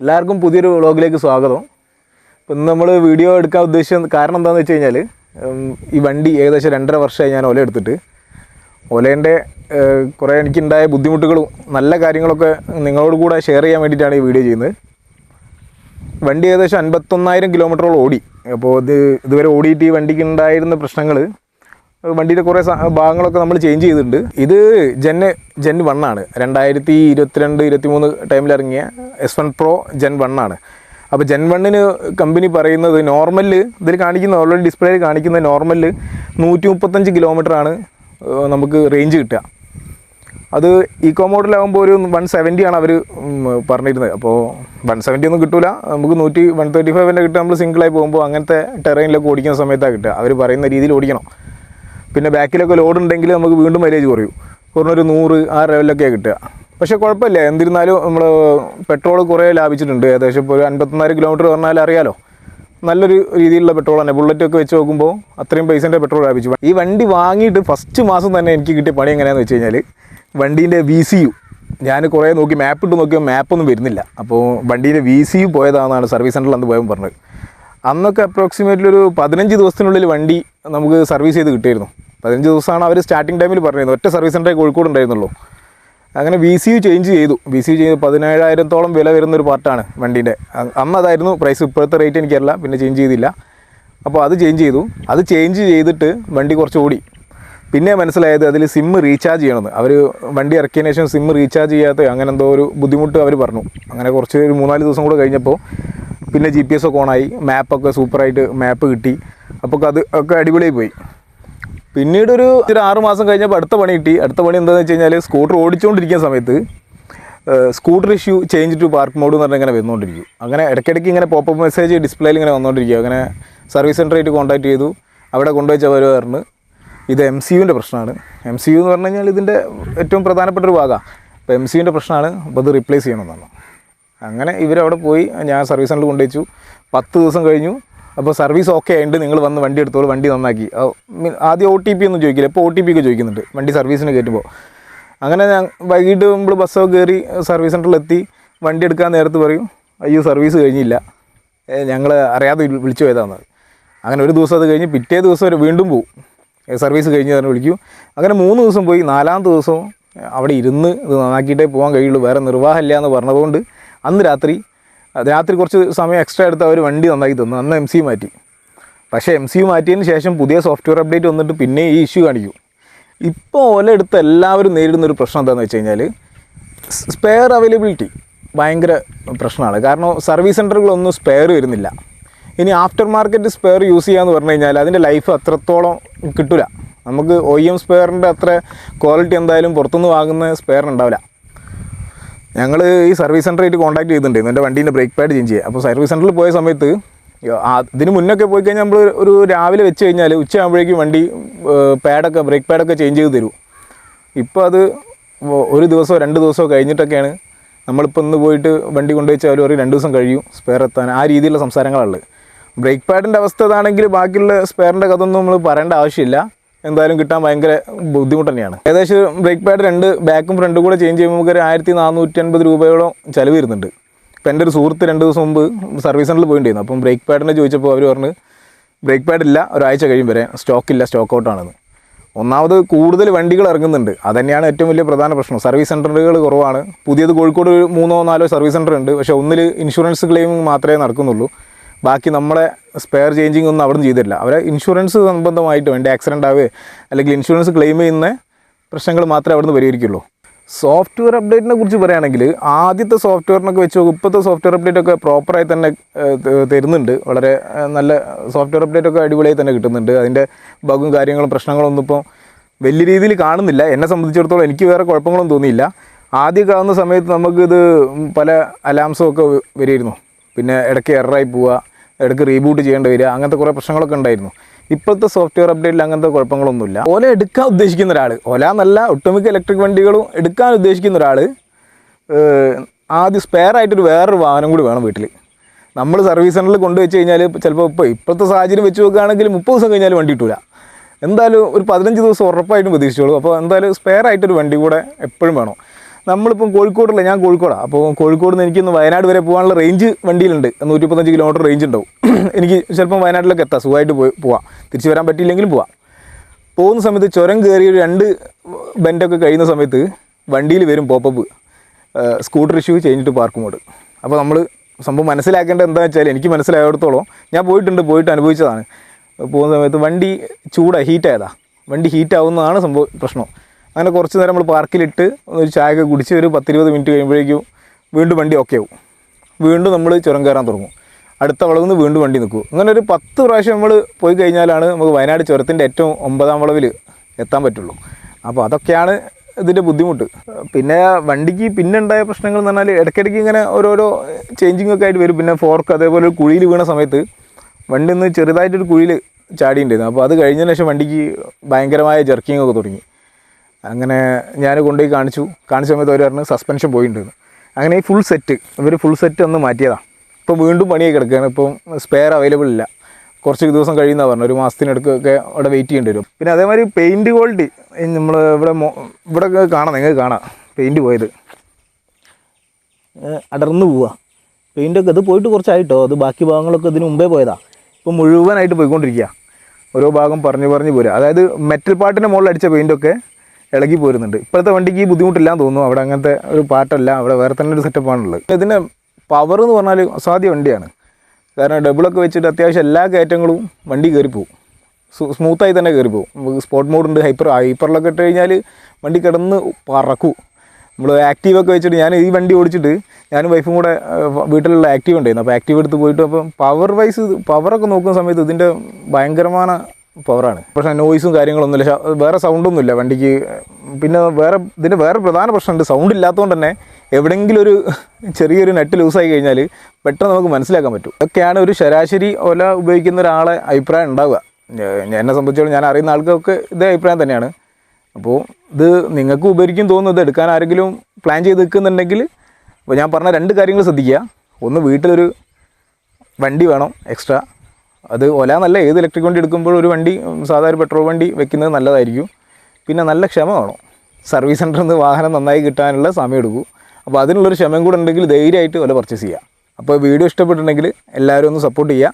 എല്ലാവർക്കും പുതിയൊരു വ്ളോഗിലേക്ക് സ്വാഗതം. ഇപ്പം നമ്മൾ വീഡിയോ എടുക്കാൻ ഉദ്ദേശിച്ച കാരണം എന്താണെന്ന് വെച്ച് കഴിഞ്ഞാൽ ഈ വണ്ടി ഏകദേശം രണ്ടര വർഷമായി ഞാൻ ഒല എടുത്തിട്ട്. ഒലേന്റെ കുറേ എനിക്കുണ്ടായ ബുദ്ധിമുട്ടുകളും നല്ല കാര്യങ്ങളൊക്കെ നിങ്ങളോട് കൂടെ ഷെയർ ചെയ്യാൻ വേണ്ടിയിട്ടാണ് ഈ വീഡിയോ ചെയ്യുന്നത്. വണ്ടി ഏകദേശം അൻപത്തൊന്നായിരം കിലോമീറ്ററോളം ഓടി. അപ്പോൾ ഇത് ഇതുവരെ ഓടിയിട്ട് ഈ വണ്ടിക്ക് ഉണ്ടായിരുന്ന പ്രശ്നങ്ങൾ വണ്ടിയുടെ കുറേ ഭാഗങ്ങളൊക്കെ നമ്മൾ ചേഞ്ച് ചെയ്തിട്ടുണ്ട്. ഇത് ജെൻ ജെൻ വൺ ആണ്. രണ്ടായിരത്തി ഇരുപത്തിരണ്ട് ഇരുപത്തി മൂന്ന് ടൈമിൽ ഇറങ്ങിയ S one pro gen one ആണ്. അപ്പോൾ ജെൻ വണ്ണിന് കമ്പനി പറയുന്നത് നോർമൽ ഇതിൽ കാണിക്കുന്ന ഓൾറെഡി ഡിസ്പ്ലേയിൽ കാണിക്കുന്ന നോർമൽ നൂറ്റി മുപ്പത്തഞ്ച് കിലോമീറ്ററാണ് നമുക്ക് റേഞ്ച് കിട്ടുക. അത് ഇക്കോ മോഡലാകുമ്പോൾ ഒരു വൺ സെവന്റി ആണ് അവർ പറഞ്ഞിരുന്നത്. അപ്പോൾ വൺ സെവന്റി ഒന്നും കിട്ടില്ല നമുക്ക് നൂറ്റി വൺ തേർട്ടി ഫൈവിന്റെ കിട്ടുക. നമ്മൾ സിംഗിളായി പോകുമ്പോൾ അങ്ങനത്തെ ടെറൈനിലൊക്കെ ഓടിക്കുന്ന സമയത്താണ് കിട്ടുക. അവർ പറയുന്ന രീതിയിൽ ഓടിക്കണം. പിന്നെ ബാക്കിലൊക്കെ ലോഡ് ഉണ്ടെങ്കിൽ നമുക്ക് വീണ്ടും മൈലേജ് കുറയും. കുറഞ്ഞൊരു നൂറ് ആ ലെവലിലൊക്കെയാണ് കിട്ടുക. പക്ഷേ കുഴപ്പമില്ല. എന്നിരുന്നാലും നമ്മൾ പെട്രോൾ കുറേ ലാഭിച്ചിട്ടുണ്ട്. ഏകദേശം ഇപ്പോൾ ഒരു അൻപത്തൊന്നായിരം കിലോമീറ്റർ പറഞ്ഞാൽ അറിയാലോ. നല്ലൊരു രീതിയിലുള്ള പെട്രോൾ തന്നെ ബുള്ളറ്റ് ഒക്കെ വെച്ച് നോക്കുമ്പോൾ അത്രയും പൈസേന്റെ പെട്രോൾ ലാഭിച്ചു. ഈ വണ്ടി വാങ്ങിയിട്ട് ഫസ്റ്റ് മാസം തന്നെ എനിക്ക് കിട്ടിയ പണി എങ്ങനെയാണെന്ന് വെച്ച് കഴിഞ്ഞാൽ വണ്ടീന്റെ വി സി യു ഞാൻ കുറേ നോക്കി മാപ്പ് ഇട്ട് നോക്കിയാൽ മാപ്പൊന്നും വരുന്നില്ല. അപ്പോൾ വണ്ടീന്റെ വി സി യു പോയതാണെന്നാണ് സർവീസ് സെന്ററിൽ അന്ന് പോയപ്പോൾ പറഞ്ഞത്. അന്നൊക്കെ അപ്രോക്സിമേറ്റ്ലി ഒരു പതിനഞ്ച് ദിവസത്തിനുള്ളിൽ വണ്ടി നമുക്ക് സർവീസ് ചെയ്ത് കിട്ടിയിരുന്നു. പതിനഞ്ച് ദിവസമാണ് അവർ സ്റ്റാർട്ടിംഗ് ടൈമിൽ പറഞ്ഞിരുന്നത്. ഒറ്റ സർവീസ് സെന്ററേ കോഴിക്കോട് ഉണ്ടായിരുന്നുള്ളൂ. അങ്ങനെ വി സി യു ചേഞ്ച് ചെയ്തു. വി സി യു ചെയ്ത് പതിനേഴായിരത്തോളം വില വരുന്ന ഒരു പാർട്ടാണ് വണ്ടീന്റെ. അന്ന് അതായിരുന്നു പ്രൈസ് ഇപ്പോഴത്തെ റേറ്റ് എനിക്കറിയില്ല. പിന്നെ ചേഞ്ച് ചെയ്തില്ല. അപ്പോൾ അത് ചേഞ്ച് ചെയ്തു. അത് ചേഞ്ച് ചെയ്തിട്ട് വണ്ടി കുറച്ച് ഓടി. പിന്നെ മനസ്സിലായത് അതിൽ സിം റീചാർജ് ചെയ്യണമെന്ന്. അവർ വണ്ടി ഇറക്കിയതിന് ശേഷം സിം റീചാർജ് ചെയ്യാത്ത അങ്ങനെ എന്തോ ഒരു ബുദ്ധിമുട്ട് അവർ പറഞ്ഞു. അങ്ങനെ കുറച്ച് ഒരു മൂന്നാൽ ദിവസം കൂടെ കഴിഞ്ഞപ്പോൾ പിന്നെ ജി പി എസ് ഒക്കെ ഓണായി മാപ്പൊക്കെ സൂപ്പറായിട്ട് മാപ്പ് കിട്ടി. അപ്പോൾ അത് ഒക്കെ അടിപൊളിയായി പോയി. പിന്നീട് ഒരു ഒരു ആറ് മാസം കഴിഞ്ഞപ്പോൾ അടുത്ത പണി കിട്ടി. അടുത്ത പണി എന്താണെന്ന് വെച്ച് കഴിഞ്ഞാൽ സ്കൂട്ടർ ഓടിച്ചുകൊണ്ടിരിക്കുന്ന സമയത്ത് scooter issue change to park mode എന്ന് പറഞ്ഞാൽ ഇങ്ങനെ വന്നുകൊണ്ടിരിക്കും അങ്ങനെ ഇടയ്ക്കിടയ്ക്ക് ഇങ്ങനെ പോപ്പപ്പ് മെസ്സേജ് ഡിസ്പ്ലേയിൽ ഇങ്ങനെ വന്നുകൊണ്ടിരിക്കും അങ്ങനെ സർവീസ് സെന്ററായിട്ട് കോൺടാക്ട് ചെയ്തു. അവിടെ കൊണ്ടുവച്ച അവർ ഇത് എം സി യുവിന്റെ പ്രശ്നമാണ്. എം സി യു എന്ന് പറഞ്ഞു കഴിഞ്ഞാൽ ഇതിന്റെ ഏറ്റവും പ്രധാനപ്പെട്ട ഒരു ഭാഗമാണ് അപ്പോൾ എം സി യുവിന്റെ പ്രശ്നമാണ്. അപ്പോൾ അത് റീപ്ലേസ് ചെയ്യണമെന്നാണ് അങ്ങനെ ഇവരവിടെ പോയി ഞാൻ സർവീസ് സെന്ററിൽ കൊണ്ടുവച്ചു പത്ത് ദിവസം കഴിഞ്ഞു. അപ്പോൾ സർവീസ് ഓക്കെ ആയിട്ട് നിങ്ങൾ വന്ന് വണ്ടി എടുത്തോളൂ വണ്ടി നന്നാക്കി. ആദ്യം ഒ ടി പി ഒന്നും ചോദിക്കില്ല. ഇപ്പോൾ ഒ ടി പി ഒക്കെ ചോദിക്കുന്നുണ്ട്. വണ്ടി സർവീസിന് കയറ്റുമ്പോൾ. അങ്ങനെ ഞാൻ വൈകിട്ട് നമ്മൾ ബസ്സൊക്കെ കയറി സർവീസ് സെന്ററിലെത്തി വണ്ടി എടുക്കാൻ നേരത്ത് പറയും അയ്യോ സർവീസ് കഴിഞ്ഞില്ല. ഞങ്ങൾ അറിയാതെ വിളിച്ചു പോയതാണ് അങ്ങനെ ഒരു ദിവസം അത് കഴിഞ്ഞ് പിറ്റേ ദിവസം വീണ്ടും പോവും. സർവീസ് കഴിഞ്ഞ് തന്നെ വിളിക്കും. അങ്ങനെ മൂന്ന് ദിവസം പോയി. നാലാം ദിവസം അവിടെ ഇരുന്ന് ഇത് നന്നാക്കിയിട്ടേ പോകാൻ കഴിയുള്ളൂ. വേറെ നിർവാഹമില്ല എന്ന് പറഞ്ഞതുകൊണ്ട് അന്ന് രാത്രി രാത്രി കുറച്ച് സമയം എക്സ്ട്രാ എടുത്ത് അവർ വണ്ടി നന്നാക്കി തന്നു. അന്ന് എം സി മാറ്റി. പക്ഷേ എം സി മാറ്റിയതിന് ശേഷം പുതിയ സോഫ്റ്റ്വെയർ അപ്ഡേറ്റ് വന്നിട്ട് പിന്നെ ഈ ഇഷ്യൂ കാണിക്കും. ഇപ്പോൾ ഓല എടുത്ത് എല്ലാവരും നേരിടുന്ന ഒരു പ്രശ്നം എന്താണെന്ന് വെച്ച് കഴിഞ്ഞാൽ സ്പെയർ അവൈലബിലിറ്റി ഭയങ്കര പ്രശ്നമാണ്. കാരണം സർവീസ് സെന്ററുകളൊന്നും സ്പെയർ വരുന്നില്ല. ഇനി ആഫ്റ്റർ മാർക്കറ്റ് സ്പെയർ യൂസ് ചെയ്യാമെന്ന് പറഞ്ഞു കഴിഞ്ഞാൽ അതിന്റെ ലൈഫ് അത്രത്തോളം കിട്ടില്ല നമുക്ക് ഒ എം സ്പെയറിന്റെ അത്ര ക്വാളിറ്റി എന്തായാലും പുറത്തുനിന്ന് വാങ്ങുന്ന സ്പെയർ ഉണ്ടാവില്ല. ഞങ്ങൾ ഈ സർവീസ് സെന്ററായിട്ട് കോൺടാക്ട് ചെയ്തിട്ടുണ്ട്. എന്റെ വണ്ടീന്റെ ബ്രേക്ക് പാഡ് ചേഞ്ച് ചെയ്യുക അപ്പോൾ സർവീസ് സെന്ററിൽ പോയ സമയത്ത് അതിന് മുന്നൊക്കെ പോയി കഴിഞ്ഞാൽ നമ്മൾ ഒരു രാവിലെ വെച്ച് കഴിഞ്ഞാൽ ഉച്ചയാകുമ്പോഴേക്കും വണ്ടി പാഡൊക്കെ ബ്രേക്ക് പാഡൊക്കെ ചേഞ്ച് ചെയ്ത് തരും. ഇപ്പോൾ അത് ഒരു ദിവസമോ രണ്ട് ദിവസമോ കഴിഞ്ഞിട്ടൊക്കെയാണ് നമ്മളിപ്പോൾ ഇന്ന് പോയിട്ട് വണ്ടി കൊണ്ടുവച്ചാൽ അവർ ഒരു രണ്ട് ദിവസം കഴിയും സ്പെയർ എത്താൻ. ആ രീതിയിലുള്ള സംസാരങ്ങളുള്ളത് ബ്രേക്ക് പാഡിന്റെ അവസ്ഥ ഇതാണെങ്കിൽ ബാക്കിയുള്ള സ്പെയറിന്റെ കഥ ഒന്നും നമ്മൾ പറയേണ്ട ആവശ്യമില്ല. എന്തായാലും കിട്ടാൻ ഭയങ്കര ബുദ്ധിമുട്ട് തന്നെയാണ്. ഏകദേശം ബ്രേക്ക് പാഡ് രണ്ട് ബാക്കും ഫ്രണ്ടും കൂടെ ചേഞ്ച് ചെയ്യുമ്പോൾ നമുക്ക് ഒരു ആയിരത്തി നാനൂറ്റി അൻപത് രൂപയോളം ചിലവ് വരുന്നുണ്ട്. ഇപ്പം എന്റെ ഒരു സുഹൃത്ത് രണ്ട് ദിവസം മുമ്പ് സർവീസ് സെന്ററിൽ പോയിട്ടുണ്ടായിരുന്നു അപ്പം ബ്രേക്ക് പാഡിനെ ചോദിച്ചപ്പോൾ അവർ പറഞ്ഞ് ബ്രേക്ക് പാഡ് ഇല്ല ഒരാഴ്ച കഴിയും വരെ സ്റ്റോക്ക് ഇല്ല സ്റ്റോക്ക് ഔട്ടാണെന്ന് ഒന്നാമത് കൂടുതൽ വണ്ടികൾ ഇറങ്ങുന്നുണ്ട്. അതന്നെയാണ് ഏറ്റവും വലിയ പ്രധാന പ്രശ്നം. സർവീസ് സെന്ററുകൾ കുറവാണ്. പുതിയത് കോഴിക്കോട് മൂന്നോ നാലോ സർവീസ് സെന്റർ ഉണ്ട്. പക്ഷേ ഒന്നിൽ ഇൻഷുറൻസ് ക്ലെയിം മാത്രമേ നടക്കുന്നുള്ളൂ. ബാക്കി നമ്മളെ സ്പെയർ ചേഞ്ചിങ് ഒന്നും അവിടെ നിന്ന് ചെയ്തില്ല അവരെ ഇൻഷുറൻസ് സംബന്ധമായിട്ട് വേണ്ട ആക്സിഡന്റ് ആവുകയോ അല്ലെങ്കിൽ ഇൻഷുറൻസ് ക്ലെയിം ചെയ്യുന്ന പ്രശ്നങ്ങൾ മാത്രമേ അവിടെ നിന്ന് പരിഹരിക്കുള്ളൂ സോഫ്റ്റ്വെയർ അപ്ഡേറ്റിനെ കുറിച്ച് പറയുകയാണെങ്കിൽ ആദ്യത്തെ സോഫ്റ്റ്വെയറിനൊക്കെ വെച്ച് ഇപ്പോഴത്തെ സോഫ്റ്റ്വെയർ അപ്ഡേറ്റ് ഒക്കെ പ്രോപ്പറായി തന്നെ തരുന്നുണ്ട്. വളരെ നല്ല സോഫ്റ്റ്വെയർ അപ്ഡേറ്റ് ഒക്കെ അടിപൊളിയായി തന്നെ കിട്ടുന്നുണ്ട്. അതിന്റെ ബഗും കാര്യങ്ങളും പ്രശ്നങ്ങളൊന്നും ഇപ്പോൾ വലിയ രീതിയിൽ കാണുന്നില്ല. എന്നെ സംബന്ധിച്ചിടത്തോളം എനിക്ക് വേറെ കുഴപ്പങ്ങളൊന്നും തോന്നിയില്ല. ആദ്യം കാണുന്ന സമയത്ത് നമുക്കിത് പല അലാംസും ഒക്കെ വരുമായിരുന്നു പിന്നെ ഇടയ്ക്ക് എററായി പോവുക ഇടയ്ക്ക് റീബൂട്ട് ചെയ്യേണ്ടി വരിക അങ്ങനത്തെ കുറേ പ്രശ്നങ്ങളൊക്കെ ഉണ്ടായിരുന്നു. ഇപ്പോഴത്തെ സോഫ്റ്റ്വെയർ അപ്ഡേറ്റിൽ അങ്ങനത്തെ കുഴപ്പങ്ങളൊന്നുമില്ല. ഓല എടുക്കാൻ ഉദ്ദേശിക്കുന്ന ഒരാൾ ഓല എന്നല്ല ഒട്ടുമിക്ക ഇലക്ട്രിക് വണ്ടികളും എടുക്കാൻ ഉദ്ദേശിക്കുന്ന ഒരാൾ ആദ്യം സ്പെയർ ആയിട്ടൊരു വേറൊരു വാഹനം കൂടി വേണം വീട്ടിൽ നമ്മൾ സർവീസ് സെന്ററിൽ കൊണ്ടുവച്ച് കഴിഞ്ഞാൽ ചിലപ്പോൾ ഇപ്പോൾ ഇപ്പോഴത്തെ സാഹചര്യം വെച്ച് നോക്കുകയാണെങ്കിൽ മുപ്പത് ദിവസം കഴിഞ്ഞാൽ വണ്ടി കിട്ടില്ല എന്തായാലും ഒരു പതിനഞ്ച് ദിവസം ഉറപ്പായിട്ടും പ്രതീക്ഷിച്ചോളൂ. അപ്പോൾ എന്തായാലും സ്പെയർ ആയിട്ടൊരു വണ്ടി കൂടെ എപ്പോഴും വേണം. നമ്മളിപ്പം കോഴിക്കോടല്ല ഞാൻ കോഴിക്കോടാണ് അപ്പോൾ കോഴിക്കോട് നിന്ന് എനിക്കൊന്ന് വയനാട് വരെ പോകാനുള്ള റേഞ്ച് വണ്ടിയിലുണ്ട്. നൂറ്റി മുപ്പത്തഞ്ച് കിലോമീറ്റർ റേഞ്ച് ഉണ്ടാവും. എനിക്ക് ചിലപ്പം വയനാട്ടിലൊക്കെ എത്താം സുഖമായിട്ട് പോയി പോവാം. തിരിച്ച് വരാൻ പറ്റിയില്ലെങ്കിലും പോവാം. പോകുന്ന സമയത്ത് ചുരം കയറി ഒരു രണ്ട് ബെൻഡൊക്കെ കഴിയുന്ന സമയത്ത് വണ്ടിയിൽ വരും പോപ്പപ്പ് സ്കൂട്ടർ ഇഷ്യൂ ചെയ്തിട്ട് പാർക്ക് മോഡ് അപ്പോൾ നമ്മൾ സംഭവം മനസ്സിലാക്കേണ്ടത് എന്താണെന്ന് വെച്ചാൽ എനിക്ക് മനസ്സിലായിടത്തോളം ഞാൻ പോയിട്ടുണ്ട് പോയിട്ട് അനുഭവിച്ചതാണ്. പോകുന്ന സമയത്ത് വണ്ടി ചൂടാണ് ഹീറ്റായതാണ് വണ്ടി ഹീറ്റാവുന്നതാണ് സംഭവം പ്രശ്നം. അങ്ങനെ കുറച്ച് നേരം നമ്മൾ പാർക്കിലിട്ട് ഒരു ചായയൊക്കെ കുടിച്ച് ഒരു പത്തിരുപത് മിനിറ്റ് കഴിയുമ്പോഴേക്കും വീണ്ടും വണ്ടി ഓക്കെ ആവും. വീണ്ടും നമ്മൾ ചുരം കയറാൻ തുടങ്ങും. അടുത്ത വളവിൽ നിന്ന് വീണ്ടും വണ്ടി നിൽക്കും. അങ്ങനെ ഒരു പത്ത് പ്രാവശ്യം നമ്മൾ പോയി കഴിഞ്ഞാലാണ് നമുക്ക് വയനാട് ചുരത്തിന്റെ ഏറ്റവും ഒമ്പതാം വളവിൽ എത്താൻ പറ്റുള്ളൂ. അപ്പോൾ അതൊക്കെയാണ് ഇതിന്റെ ബുദ്ധിമുട്ട്. പിന്നെ വണ്ടിക്ക് പിന്നെ ഉണ്ടായ പ്രശ്നങ്ങൾ എന്ന് പറഞ്ഞാൽ ഇടയ്ക്കിടയ്ക്ക് ഇങ്ങനെ ഓരോരോ ചേഞ്ചിങ് ഒക്കെ ആയിട്ട് വരും. പിന്നെ ഫോർക്ക് അതേപോലെ കുഴിയിൽ വീണ സമയത്ത് വണ്ടി ഒന്ന് ചെറുതായിട്ടൊരു കുഴിയിൽ ചാടിയിട്ടുണ്ടായിരുന്നു അപ്പോൾ അത് കഴിഞ്ഞതിന് ശേഷം വണ്ടിക്ക് ഭയങ്കരമായ ജെർക്കിങ് ഒക്കെ തുടങ്ങി. അങ്ങനെ ഞാൻ കൊണ്ടുപോയി കാണിച്ചു. കാണിച്ച സമയത്ത് അവർ പറഞ്ഞു സസ്പെൻഷൻ പോയിട്ടുണ്ടെന്ന് അങ്ങനെ ഈ ഫുൾ സെറ്റ് ഇവർ ഫുൾ സെറ്റ് ഒന്ന് മാറ്റിയതാണ് ഇപ്പോൾ വീണ്ടും പണിയായി കിടക്കുകയാണ്. ഇപ്പം സ്പെയർ അവൈലബിൾ ഇല്ല. കുറച്ച് ദിവസം കഴിയുന്നതാണ് പറഞ്ഞു ഒരു മാസത്തിനടുക്കൊക്കെ അവിടെ വെയിറ്റ് ചെയ്യേണ്ടി വരും. പിന്നെ അതേമാതിരി പെയിന്റ് ക്വാളിറ്റി നമ്മൾ ഇവിടെ ഇവിടെ കാണാം. നിങ്ങൾക്ക് കാണാം. പെയിന്റ് പോയത്. അടർന്ന് പോവുക പെയിന്റൊക്കെ ഇത് പോയിട്ട് കുറച്ചായിട്ടോ. അത് ബാക്കി ഭാഗങ്ങളൊക്കെ ഇതിന് മുമ്പേ പോയതാ. ഇപ്പോൾ മുഴുവനായിട്ട് പോയിക്കൊണ്ടിരിക്കുക ഓരോ ഭാഗം പറഞ്ഞു പറഞ്ഞു പോരുക അതായത് മെറ്റൽ പാട്ടിന്റെ മുകളിൽ അടിച്ച പെയിന്റൊക്കെ ഇളകി പോരുന്നുണ്ട്. ഇപ്പോഴത്തെ വണ്ടിക്ക് ബുദ്ധിമുട്ടില്ലാന്ന് തോന്നുന്നു. അവിടെ അങ്ങനത്തെ ഒരു പാട്ടല്ല അവിടെ വേറെ തന്നെ ഒരു സെറ്റപ്പാണുള്ളത് ഇതിന്റെ പവർ എന്ന് പറഞ്ഞാൽ അസാധ്യ വണ്ടിയാണ്. കാരണം ഡബിളൊക്കെ വെച്ചിട്ട് അത്യാവശ്യം എല്ലാ കയറ്റങ്ങളും വണ്ടി കയറി പോകും സ്മൂത്തായി തന്നെ കയറി പോകും നമുക്ക് സ്പോട്ട് മോഡുണ്ട് ഹൈപ്പർ ഹൈപ്പറിലൊക്കെ ഇട്ട് കഴിഞ്ഞാൽ വണ്ടി കിടന്ന് പറക്കും. നമ്മൾ ആക്റ്റീവൊക്കെ വെച്ചിട്ട് ഞാൻ ഈ വണ്ടി ഓടിച്ചിട്ട് ഞാനും വൈഫും കൂടെ വീട്ടിലുള്ള ആക്റ്റീവ് ഉണ്ടായിരുന്നു അപ്പോൾ ആക്റ്റീവ് എടുത്ത് പോയിട്ട് അപ്പം പവർ വൈസ് പവറൊക്കെ നോക്കുന്ന സമയത്ത് ഇതിന്റെ ഭയങ്കരமான പവറാണ് പക്ഷേ നോയ്സും കാര്യങ്ങളൊന്നുമില്ല. വേറെ സൗണ്ടൊന്നുമില്ല വണ്ടിക്ക്. പിന്നെ വേറെ ഇതിന്റെ വേറെ പ്രധാന പ്രശ്നമുണ്ട്. സൗണ്ട് ഇല്ലാത്തതുകൊണ്ട് തന്നെ എവിടെയെങ്കിലും ഒരു ചെറിയൊരു നെറ്റ് ലൂസായി കഴിഞ്ഞാൽ പെട്ടെന്ന് നമുക്ക് മനസ്സിലാക്കാൻ പറ്റും. ഇതൊക്കെയാണ് ഒരു ശരാശരി ഓല ഉപയോഗിക്കുന്ന ഒരാളെ അഭിപ്രായം ഉണ്ടാവുക. എന്നെ സംബന്ധിച്ചോളം ഞാൻ അറിയുന്ന ആൾക്കൊക്കെ ഇതേ അഭിപ്രായം തന്നെയാണ്. അപ്പോൾ ഇത് നിങ്ങൾക്ക് ഉപകരിക്കും തോന്നുന്നത് എടുക്കാൻ ആരെങ്കിലും പ്ലാൻ ചെയ്ത് നിൽക്കുന്നുണ്ടെങ്കിൽ ഞാൻ പറഞ്ഞ രണ്ട് കാര്യങ്ങൾ ശ്രദ്ധിക്കുക. ഒന്ന് വീട്ടിലൊരു വണ്ടി വേണം എക്സ്ട്രാ അത് ഒല നല്ല ഏത് ഇലക്ട്രിക് വണ്ടി എടുക്കുമ്പോൾ ഒരു വണ്ടി സാധാരണ പെട്രോൾ വണ്ടി വെക്കുന്നത് നല്ലതായിരിക്കും. പിന്നെ നല്ല ക്ഷമ വേണം. സർവീസ് സെന്ററിൽ നിന്ന് വാഹനം നന്നായി കിട്ടാനുള്ള സമയം എടുക്കും. അപ്പോൾ അതിനുള്ളൊരു ക്ഷമയും കൂടെ ഉണ്ടെങ്കിൽ ധൈര്യമായിട്ട് ഒല പർച്ചേസ് ചെയ്യുക അപ്പോൾ വീഡിയോ ഇഷ്ടപ്പെട്ടിട്ടുണ്ടെങ്കിൽ എല്ലാവരും ഒന്ന് സപ്പോർട്ട് ചെയ്യുക.